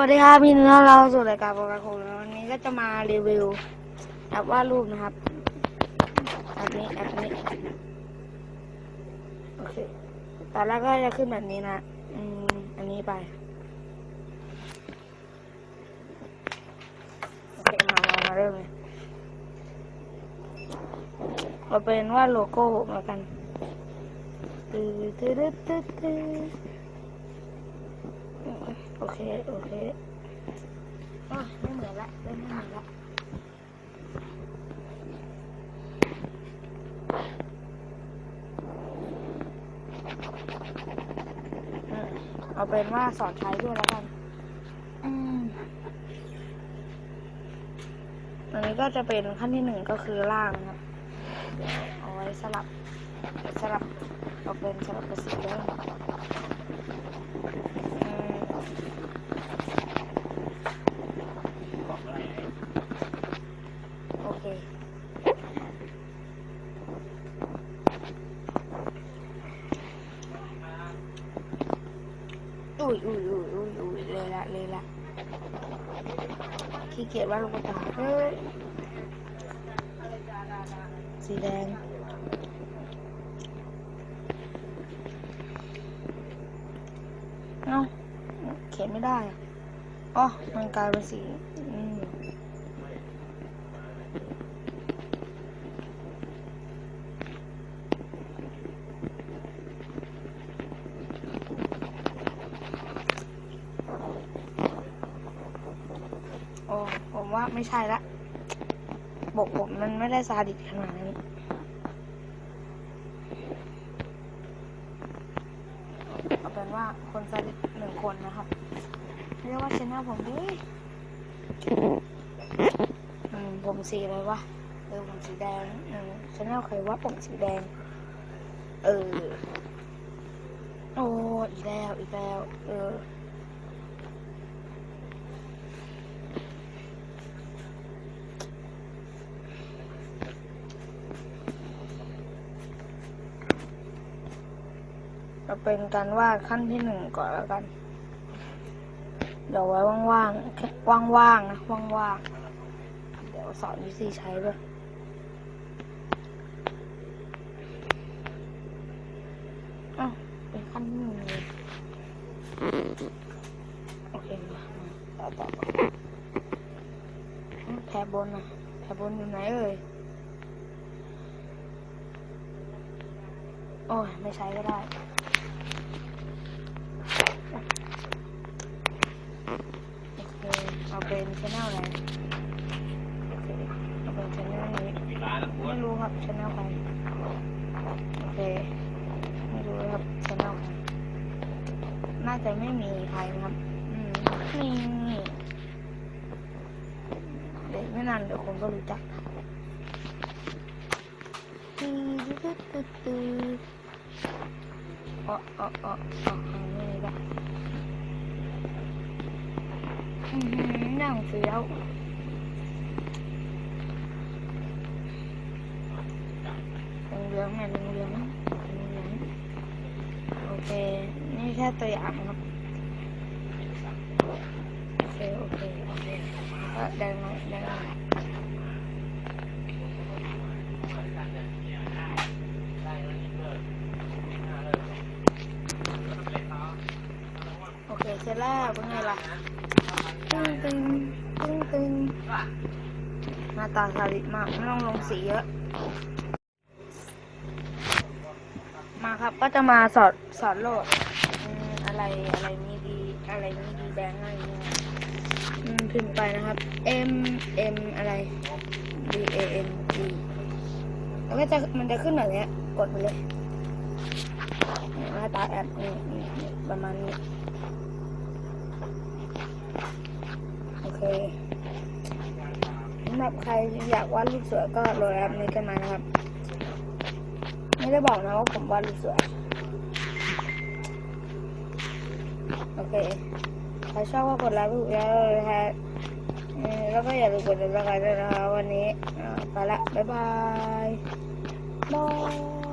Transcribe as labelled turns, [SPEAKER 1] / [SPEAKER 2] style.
[SPEAKER 1] วัสดีครับพี่น้องเราสู่รายการโปรแกรมของวันนี้ก็จะมารีวิวแอปวาดรูปนะครับแอปนี้แอปนี้โอเคตอนแรกก็จะขึ้นแบบนี้นะอืมอันนี้ไปโอเคมามามาเริ่มเลยเราเป็นวาดโลโก้แล้วกันตื้อตื้อตื้อตื้อตื้อโอ เค โอเคโอ้ยไม่เหมือนละเริ่มไม่เหมือนละเอาเป็นว่าสอนใช้ด้วยแล้วกันอืมอันนี้ก็จะเป็นขั้นที่หนึ่งก็คือล่างนะครับเอาไว้สลับสลับเอาเป็นสลับกระสีเริ่มอืม โอเค อุ้ยอุ้ยอุ้ยอุ้ยอุ้ยเลยละเลยละขี้เกียจว่าดลูกตาเฮ้ยสีแดง เอ้า เขียนไม่ได้อ๋อมันกลายเป็นสีอืมโอ้ผมว่าไม่ใช่ละบกผมมันไม่ได้ซาดิสขนาดนั้ เอาเป็นว่าคนสนิทหนึ่งคนนะครับเรียกว่าชแนลผมดิอืมผมสีอะไรวะเออผมสีแดงอืมชแนลใครว่าผมสีแดง เออ โอ้อีกแล้วอีกแล้ว เออ เป็นการวาดขั้นที่หนึ่งก่อนแล้วกัน เดี๋ยวไว้ว่างๆ ว่างๆนะ ว่างๆ เดี๋ยวสอนวิธีใช้ด้วยอ้าวเป็นขั้นที่หนึ่งเลยโอเคมาต่อต่อแถบบนนะแถบบนอยู่ไหนเอ่ยโอ้ย ไม่ใช้ก็ได้ โอเค เอาเป็นชแนลอะไรโอเค เอาเป็นชแนลนี้ ไม่รู้ครับชแนลใครโอเค ไม่รู้ครับชแนลใครน่า จะไม่มีใครนะครับ อืมนี่เดี๋ยวไม่นานเดี๋ยวคนก็รู้จักตื้อตื้อตื้อตื้ออ๋ออ๋ออ๋ออ๋ออันนี้ก็อือหือหนังเฟี้ยวเหลืองๆหน่อยเหลืองๆโอเค นี่ แค่ตัวอย่างครับโอเคโอเคโอเคก็แดงหน่อยแดงหน่อยโอเคเสร็จแล้วเป็นไงล่ะตึ้งตึ้งตึ้งตึ้งหน้าตาสาดิมากไม่ต้องลงสีเยอะมาครับก็จะมาสอนสอนโลด อะไรอะไรมีดีอะไรมีดีแบงค์อะไรเงี้ยอืมพิมพ์ไปนะครับ M M อะไร D A N G แล้วก็จะมันจะขึ้นแบบเนี้ยกดไปเลยหน้าตาแอปนี่นี่นี่ประมาณนี้ โอเคสำหรับใครอยากวาดรูปสวยก็โหลดแอปนี้กันมานะครับ ไม่ได้บอกนะว่าผมวาดรูปสวย โอเคใครชอบก็กดไลค์ถูกแล้วเลยฮะแล้วก็อย่าลืมกดติดตามด้วยนะคะวันนี้ไปละบ๊ายบายบาย